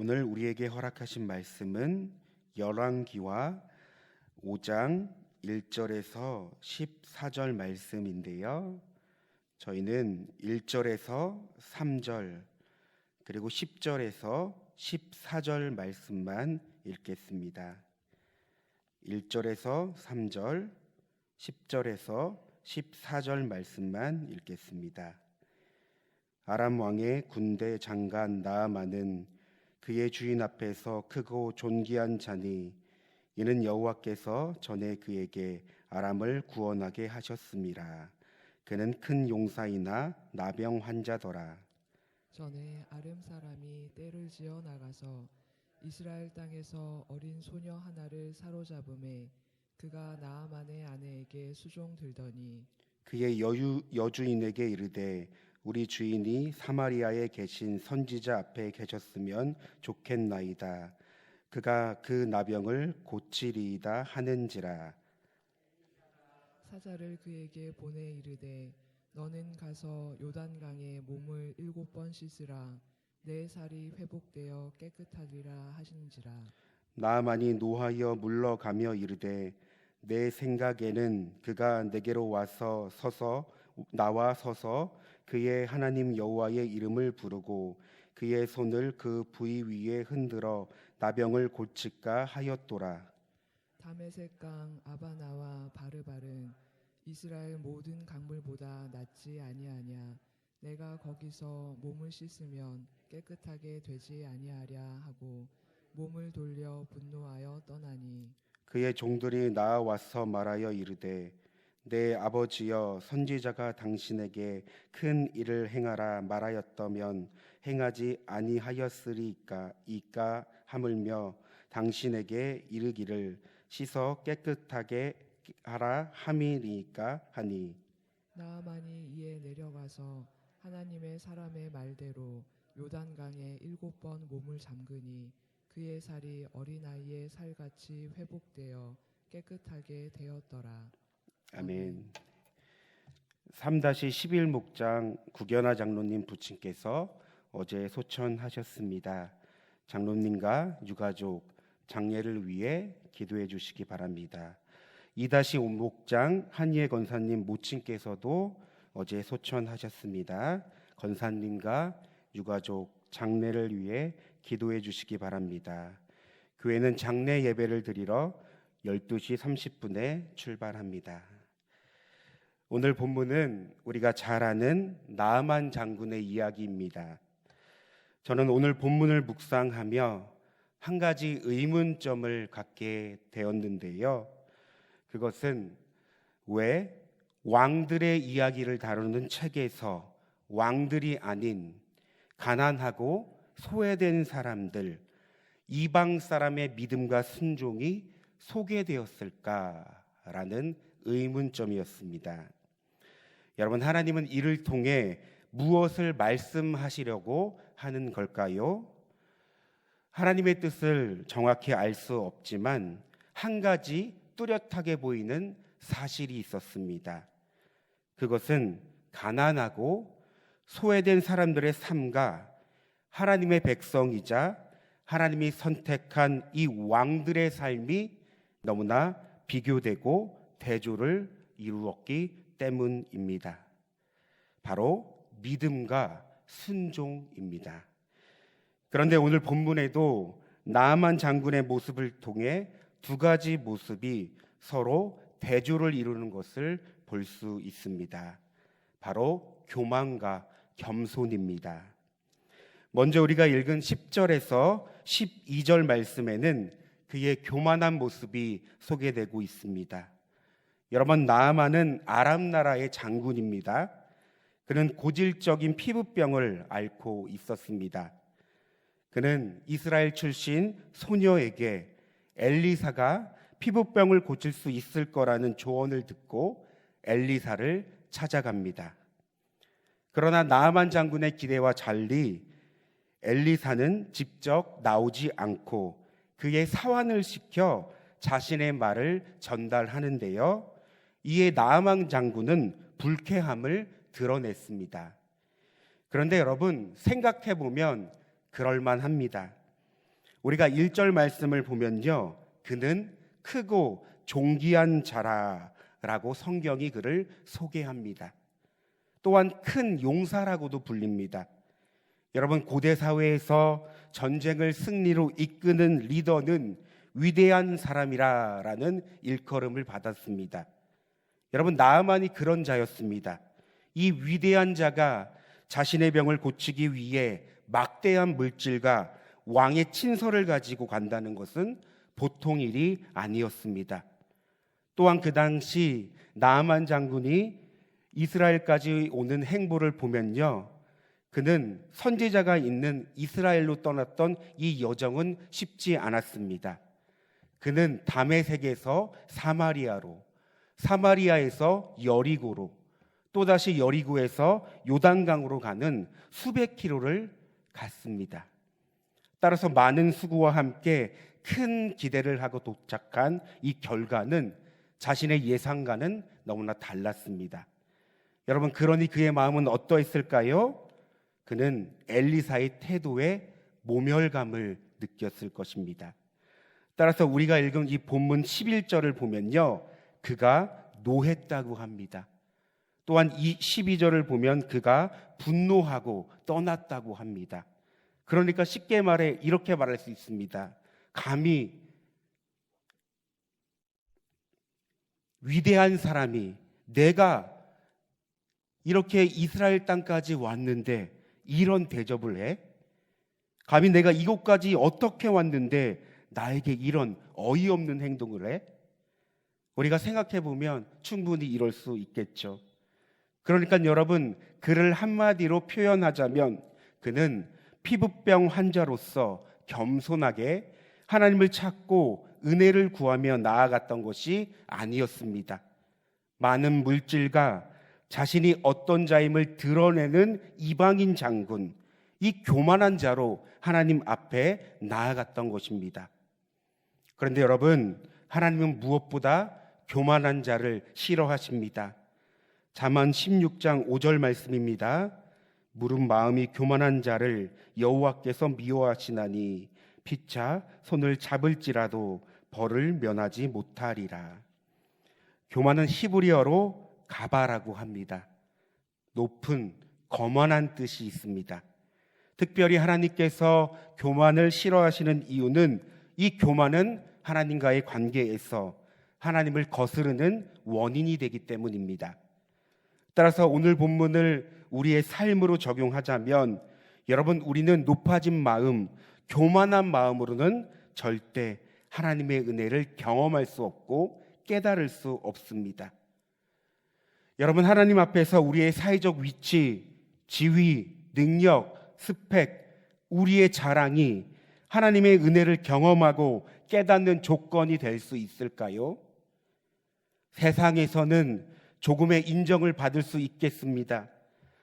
오늘 우리에게 허락하신 말씀은 열왕기와 5장 1절에서 14절 말씀인데요. 저희는 1절에서 3절 그리고 10절에서 14절 말씀만 읽겠습니다. 1절에서 3절, 10절에서 14절 말씀만 읽겠습니다. 아람 왕의 군대 장관 나아만은 그의 주인 앞에서 크고 존귀한 자니 이는 여호와께서 전에 그에게 아람을 구원하게 하셨습니다. 그는 큰 용사이나 나병 환자더라. 전에 아름 사람이 떼를 지어 나가서 이스라엘 땅에서 어린 소녀 하나를 사로잡음에 그가 나아만의 아내에게 수종 들더니 그의 여유, 여주인에게 이르되 우리 주인이 사마리아에 계신 선지자 앞에 계셨으면 좋겠나이다. 그가 그 나병을 고치리이다 하는지라. 사자를 그에게 보내 이르되 너는 가서 요단강에 몸을 일곱 번 씻으라 내 살이 회복되어 깨끗하리라 하신지라 나만이 노하여 물러가며 이르되 내 생각에는 그가 내게로 와서 서서 나와 서서 그의 하나님 여호와의 이름을 부르고 그의 손을 그 부위 위에 흔들어 나병을 고칠까 하였도다. 다메섹 강 아바나와 바르바른 이스라엘 모든 강물보다 낫지 아니하냐 내가 거기서 몸을 씻으면 깨끗하게 되지 아니하랴 하고 몸을 돌려 분노하여 떠나니 그의 종들이 나와서 말하여 이르되 내 아버지여 선지자가 당신에게 큰 일을 행하라 말하였다면 행하지 아니하였으리까 이까 하물며 당신에게 이르기를 씻어 깨끗하게 하라 함이니까 하니 나아만이 이에 내려가서 하나님의 사람의 말대로 요단강에 일곱 번 몸을 잠그니 그의 살이 어린아이의 살같이 회복되어 깨끗하게 되었더라. 아멘. 3-11 목장 구견아 장로님 부친께서 어제 소천하셨습니다. 장로님과 유가족 장례를 위해 기도해 주시기 바랍니다. 2-5 목장 한예 건사님 모친께서도 어제 소천하셨습니다. 건사님과 유가족 장례를 위해 기도해 주시기 바랍니다. 교회는 장례 예배를 드리러 12시 30분에 출발합니다. 오늘 본문은 우리가 잘 아는 나만 장군의 이야기입니다. 저는 오늘 본문을 묵상하며 한 가지 의문점을 갖게 되었는데요. 그것은 왜 왕들의 이야기를 다루는 책에서 왕들이 아닌 가난하고 소외된 사람들, 이방 사람의 믿음과 순종이 소개되었을까라는 의문점이었습니다. 여러분, 하나님은 이를 통해 무엇을 말씀하시려고 하는 걸까요? 하나님의 뜻을 정확히 알 수 없지만 한 가지 뚜렷하게 보이는 사실이 있었습니다. 그것은 가난하고 소외된 사람들의 삶과 하나님의 백성이자 하나님이 선택한 이 왕들의 삶이 너무나 비교되고 대조를 이루었기 때문입니다. 바로 믿음과 순종입니다. 그런데 오늘 본문에도 나만 장군의 모습을 통해 두 가지 모습이 서로 대조를 이루는 것을 볼 수 있습니다. 바로 교만과 겸손입니다. 먼저 우리가 읽은 10절에서 12절 말씀에는 그의 교만한 모습이 소개되고 있습니다. 여러분 나아만은 아람 나라의 장군입니다. 그는 고질적인 피부병을 앓고 있었습니다. 그는 이스라엘 출신 소녀에게 엘리사가 피부병을 고칠 수 있을 거라는 조언을 듣고 엘리사를 찾아갑니다. 그러나 나아만 장군의 기대와 달리 엘리사는 직접 나오지 않고 그의 사환을 시켜 자신의 말을 전달하는데요. 이에 나아만 장군은 불쾌함을 드러냈습니다. 그런데 여러분 생각해 보면 그럴만 합니다. 우리가 1절 말씀을 보면요. 그는 크고 존귀한 자라라고 성경이 그를 소개합니다. 또한 큰 용사라고도 불립니다. 여러분 고대 사회에서 전쟁을 승리로 이끄는 리더는 위대한 사람이라라는 일컬음을 받았습니다. 여러분 나아만이 그런 자였습니다. 이 위대한 자가 자신의 병을 고치기 위해 막대한 물질과 왕의 친서를 가지고 간다는 것은 보통 일이 아니었습니다. 또한 그 당시 나아만 장군이 이스라엘까지 오는 행보를 보면요. 그는 선지자가 있는 이스라엘로 떠났던 이 여정은 쉽지 않았습니다. 그는 담에색에서 사마리아로, 사마리아에서 여리고로, 또다시 여리고에서 요단강으로 가는 수백 킬로를 갔습니다. 따라서 많은 수고와 함께 큰 기대를 하고 도착한 이 결과는 자신의 예상과는 너무나 달랐습니다. 여러분, 그러니 그의 마음은 어떠했을까요? 그는 엘리사의 태도에 모멸감을 느꼈을 것입니다. 따라서 우리가 읽은 이 본문 11절을 보면요. 그가 노했다고 합니다. 또한 이 12절을 보면 그가 분노하고 떠났다고 합니다. 그러니까 쉽게 말해 이렇게 말할 수 있습니다. 감히 위대한 사람이 내가 이렇게 이스라엘 땅까지 왔는데 이런 대접을 해? 감히 내가 이곳까지 어떻게 왔는데 나에게 이런 어이없는 행동을 해? 우리가 생각해 보면 충분히 이럴 수 있겠죠. 그러니까 여러분, 그를 한마디로 표현하자면 그는 피부병 환자로서 겸손하게 하나님을 찾고 은혜를 구하며 나아갔던 것이 아니었습니다. 많은 물질과 자신이 어떤 자임을 드러내는 이방인 장군, 이 교만한 자로 하나님 앞에 나아갔던 것입니다. 그런데 여러분, 하나님은 무엇보다 교만한 자를 싫어하십니다. 자만 16장 5절 말씀입니다. 무릇 마음이 교만한 자를 여호와께서 미워하시나니 피차 손을 잡을지라도 벌을 면하지 못하리라. 교만은 히브리어로 가바라고 합니다. 높은 거만한 뜻이 있습니다. 특별히 하나님께서 교만을 싫어하시는 이유는 이 교만은 하나님과의 관계에서 하나님을 거스르는 원인이 되기 때문입니다. 따라서 오늘 본문을 우리의 삶으로 적용하자면 여러분 우리는 높아진 마음, 교만한 마음으로는 절대 하나님의 은혜를 경험할 수 없고 깨달을 수 없습니다. 여러분 하나님 앞에서 우리의 사회적 위치, 지위, 능력, 스펙, 우리의 자랑이 하나님의 은혜를 경험하고 깨닫는 조건이 될 수 있을까요? 세상에서는 조금의 인정을 받을 수 있겠습니다.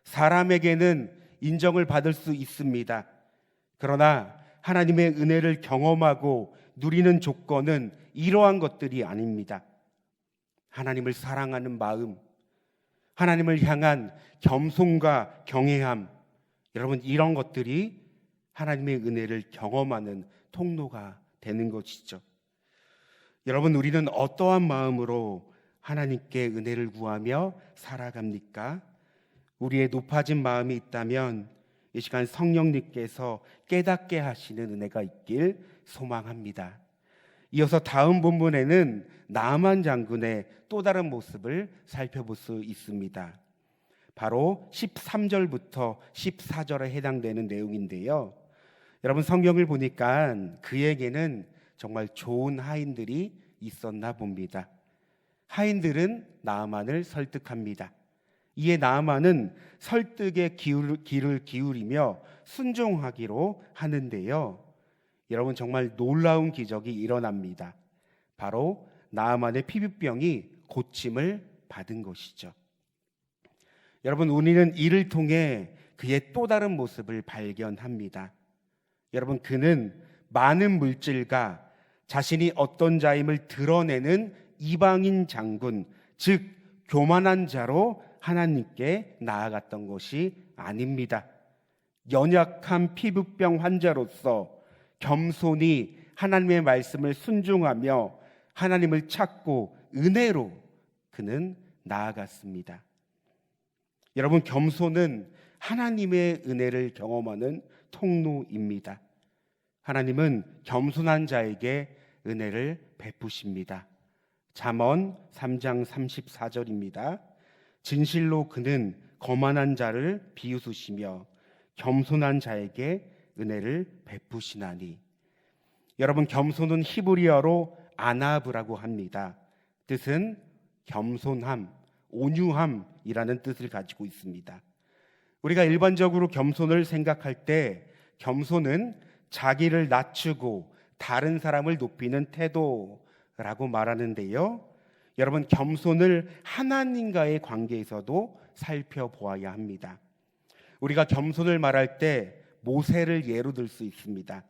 사람에게는 인정을 받을 수 있습니다. 그러나 하나님의 은혜를 경험하고 누리는 조건은 이러한 것들이 아닙니다. 하나님을 사랑하는 마음, 하나님을 향한 겸손과 경외함, 여러분 이런 것들이 하나님의 은혜를 경험하는 통로가 되는 것이죠. 여러분 우리는 어떠한 마음으로 하나님께 은혜를 구하며 살아갑니까? 우리의 높아진 마음이 있다면 이 시간 성령님께서 깨닫게 하시는 은혜가 있길 소망합니다. 이어서 다음 본문에는 나만 장군의 또 다른 모습을 살펴볼 수 있습니다. 바로 13절부터 14절에 해당되는 내용인데요. 여러분 성경을 보니까 그에게는 정말 좋은 하인들이 있었나 봅니다. 하인들은 나아만을 설득합니다. 이에 나아만은 설득에 기울, 귀를 기울이며 순종하기로 하는데요. 여러분 정말 놀라운 기적이 일어납니다. 바로 나아만의 피부병이 고침을 받은 것이죠. 여러분 우리는 이를 통해 그의 또 다른 모습을 발견합니다. 여러분 그는 많은 물질과 자신이 어떤 자임을 드러내는 이방인 장군, 즉 교만한 자로 하나님께 나아갔던 것이 아닙니다. 연약한 피부병 환자로서 겸손히 하나님의 말씀을 순종하며 하나님을 찾고 은혜로 그는 나아갔습니다. 여러분 겸손은 하나님의 은혜를 경험하는 통로입니다. 하나님은 겸손한 자에게 은혜를 베푸십니다. 잠언 3장 34절입니다. 진실로 그는 거만한 자를 비웃으시며 겸손한 자에게 은혜를 베푸시나니. 여러분 겸손은 히브리어로 아나브라고 합니다. 뜻은 겸손함, 온유함이라는 뜻을 가지고 있습니다. 우리가 일반적으로 겸손을 생각할 때 겸손은 자기를 낮추고 다른 사람을 높이는 태도 라고 말하는데요. 여러분 겸손을 하나님과의 관계에서도 살펴보아야 합니다. 우리가 겸손을 말할 때 모세를 예로 들 수 있습니다.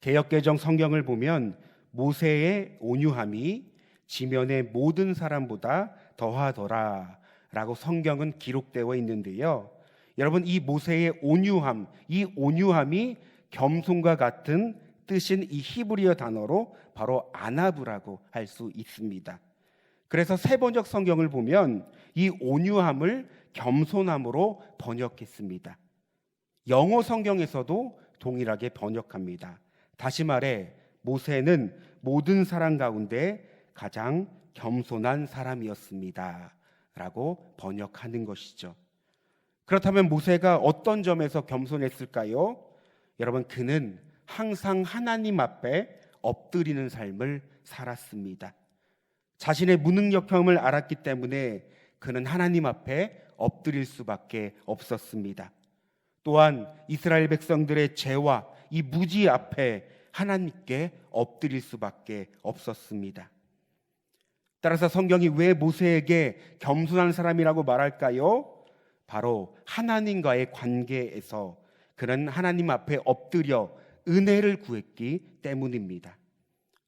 개혁개정 성경을 보면 모세의 온유함이 지면의 모든 사람보다 더하더라 라고 성경은 기록되어 있는데요. 여러분 이 모세의 온유함, 이 온유함이 겸손과 같은 뜻인 이 히브리어 단어로 바로 아나브라고 할 수 있습니다. 그래서 세번역 성경을 보면 이 온유함을 겸손함으로 번역했습니다. 영어 성경에서도 동일하게 번역합니다. 다시 말해 모세는 모든 사람 가운데 가장 겸손한 사람이었습니다. 라고 번역하는 것이죠. 그렇다면 모세가 어떤 점에서 겸손했을까요? 여러분, 그는 항상 하나님 앞에 엎드리는 삶을 살았습니다. 자신의 무능력함을 알았기 때문에 그는 하나님 앞에 엎드릴 수밖에 없었습니다. 또한 이스라엘 백성들의 죄와 이 무지 앞에 하나님께 엎드릴 수밖에 없었습니다. 따라서 성경이 왜 모세에게 겸손한 사람이라고 말할까요? 바로 하나님과의 관계에서 그는 하나님 앞에 엎드려 은혜를 구했기 때문입니다.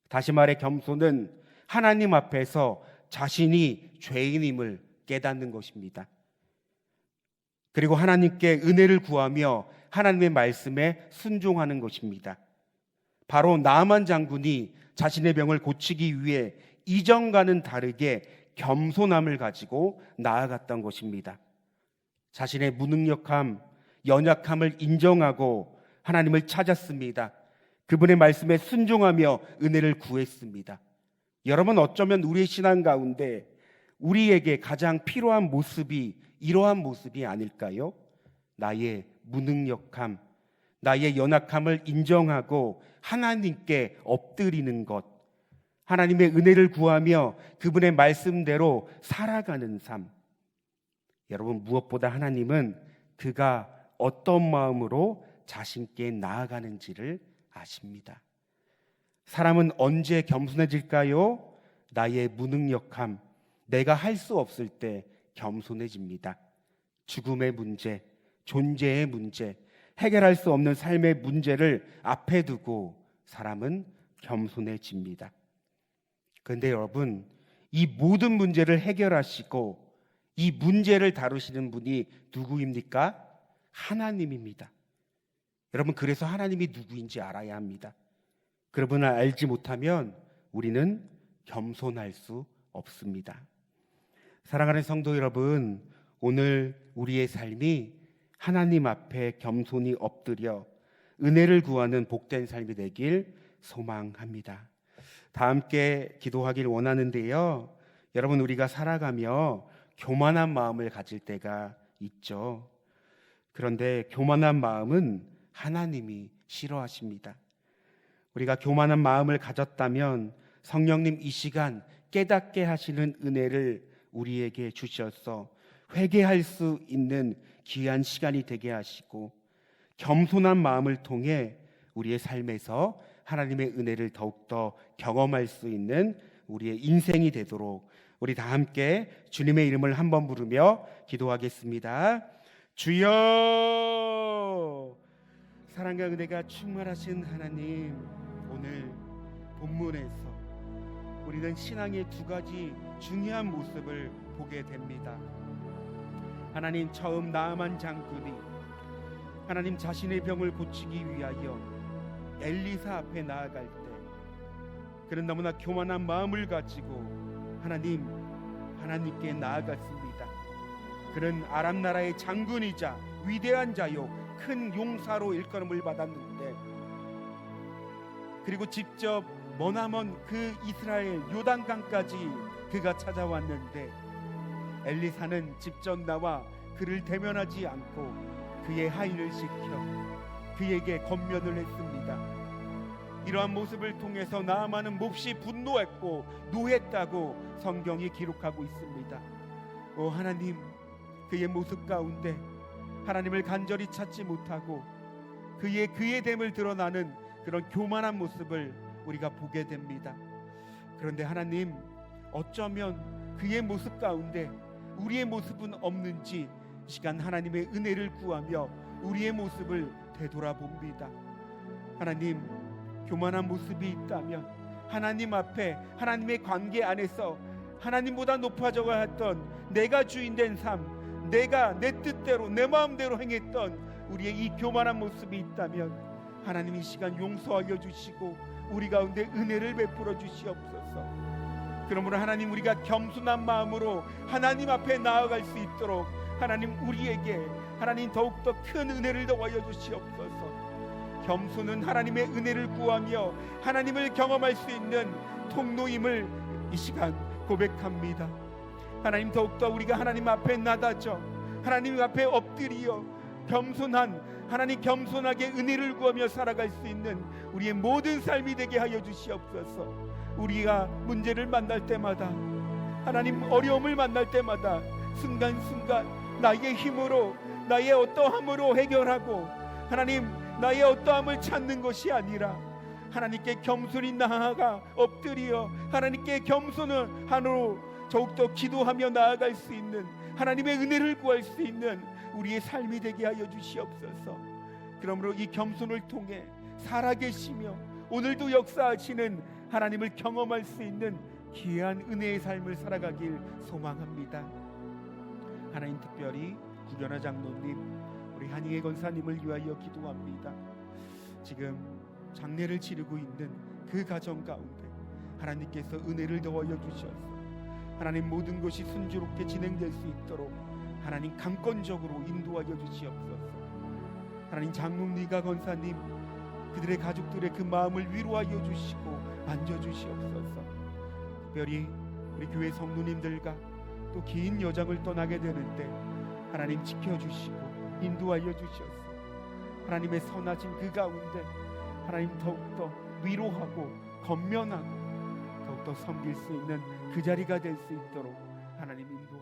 다시 말해 겸손은 하나님 앞에서 자신이 죄인임을 깨닫는 것입니다. 그리고 하나님께 은혜를 구하며 하나님의 말씀에 순종하는 것입니다. 바로 나만 장군이 자신의 병을 고치기 위해 이전과는 다르게 겸손함을 가지고 나아갔던 것입니다. 자신의 무능력함, 연약함을 인정하고 하나님을 찾았습니다. 그분의 말씀에 순종하며 은혜를 구했습니다. 여러분 어쩌면 우리의 신앙 가운데 우리에게 가장 필요한 모습이 이러한 모습이 아닐까요? 나의 무능력함, 나의 연약함을 인정하고 하나님께 엎드리는 것, 하나님의 은혜를 구하며 그분의 말씀대로 살아가는 삶. 여러분, 무엇보다 하나님은 그가 어떤 마음으로 자신께 나아가는지를 아십니다. 사람은 언제 겸손해질까요? 나의 무능력함, 내가 할 수 없을 때 겸손해집니다. 죽음의 문제, 존재의 문제, 해결할 수 없는 삶의 문제를 앞에 두고 사람은 겸손해집니다. 그런데 여러분, 이 모든 문제를 해결하시고 이 문제를 다루시는 분이 누구입니까? 하나님입니다. 여러분, 그래서 하나님이 누구인지 알아야 합니다. 그분을 알지 못하면 우리는 겸손할 수 없습니다. 사랑하는 성도 여러분, 오늘 우리의 삶이 하나님 앞에 겸손히 엎드려 은혜를 구하는 복된 삶이 되길 소망합니다. 다 함께 기도하길 원하는데요. 여러분, 우리가 살아가며 교만한 마음을 가질 때가 있죠. 그런데 교만한 마음은 하나님이 싫어하십니다. 우리가 교만한 마음을 가졌다면 성령님 이 시간 깨닫게 하시는 은혜를 우리에게 주셔서 회개할 수 있는 귀한 시간이 되게 하시고 겸손한 마음을 통해 우리의 삶에서 하나님의 은혜를 더욱더 경험할 수 있는 우리의 인생이 되도록 우리 다 함께 주님의 이름을 한번 부르며 기도하겠습니다. 주여 사랑과 은혜가 충만하신 하나님 오늘 본문에서 우리는 신앙의 두 가지 중요한 모습을 보게 됩니다. 하나님 처음 나아만 장군이 하나님 자신의 병을 고치기 위하여 엘리사 앞에 나아갈 때 그는 너무나 교만한 마음을 가지고 하나님 하나님께 나아갔습니다. 그는 아람 나라의 장군이자 위대한 자요 큰 용사로 일컬음을 받았는데 그리고 직접 머나먼 그 이스라엘 요단강까지 그가 찾아왔는데 엘리사는 직접 나와 그를 대면하지 않고 그의 하인을 시켜 그에게 건면을 했습니다. 이러한 모습을 통해서 나아만은 몹시 분노했고 노했다고 성경이 기록하고 있습니다. 오 하나님 그의 모습 가운데 하나님을 간절히 찾지 못하고 그의 그의 됨을 드러나는 그런 교만한 모습을 우리가 보게 됩니다. 그런데 하나님 어쩌면 그의 모습 가운데 우리의 모습은 없는지 이 시간 하나님의 은혜를 구하며 우리의 모습을 되돌아봅니다. 하나님 교만한 모습이 있다면 하나님 앞에 하나님의 관계 안에서 하나님보다 높아져야 했던 내가 주인 된 삶, 내가 내 뜻대로 내 마음대로 행했던 우리의 이 교만한 모습이 있다면 하나님 이 시간 용서하여 주시고 우리 가운데 은혜를 베풀어 주시옵소서. 그러므로 하나님 우리가 겸손한 마음으로 하나님 앞에 나아갈 수 있도록 하나님 우리에게 하나님 더욱더 큰 은혜를 더하여 주시옵소서. 겸손은 하나님의 은혜를 구하며 하나님을 경험할 수 있는 통로임을 이 시간 고백합니다. 하나님 더욱더 우리가 하나님 앞에 나다져 하나님 앞에 엎드리어 겸손한 하나님 겸손하게 은혜를 구하며 살아갈 수 있는 우리의 모든 삶이 되게 하여 주시옵소서. 우리가 문제를 만날 때마다 하나님 어려움을 만날 때마다 순간순간 나의 힘으로 나의 어떠함으로 해결하고 하나님 나의 어떠함을 찾는 것이 아니라 하나님께 겸손히 나아가 엎드려 하나님께 겸손을 한으로 더욱더 기도하며 나아갈 수 있는 하나님의 은혜를 구할 수 있는 우리의 삶이 되게 하여 주시옵소서. 그러므로 이 겸손을 통해 살아계시며 오늘도 역사하시는 하나님을 경험할 수 있는 귀한 은혜의 삶을 살아가길 소망합니다. 하나님 특별히 구견화 장로님, 우리 한희애 권사님을 위하여 기도합니다. 지금 장례를 치르고 있는 그 가정 가운데 하나님께서 은혜를 더하여 주셔서 하나님 모든 것이 순조롭게 진행될 수 있도록 하나님 강권적으로 인도하여 주시옵소서. 하나님 장롱리가 권사님 그들의 가족들의 그 마음을 위로하여 주시고 만져 주시옵소서. 특별히 우리 교회 성도님들과 또 긴 여정을 떠나게 되는데 하나님 지켜 주시고 인도하여 주셔서 하나님의 선하신 그 가운데 하나님 더욱더 위로하고 건면하고 더욱더 섬길 수 있는 그 자리가 될 수 있도록 하나님 주시옵소서.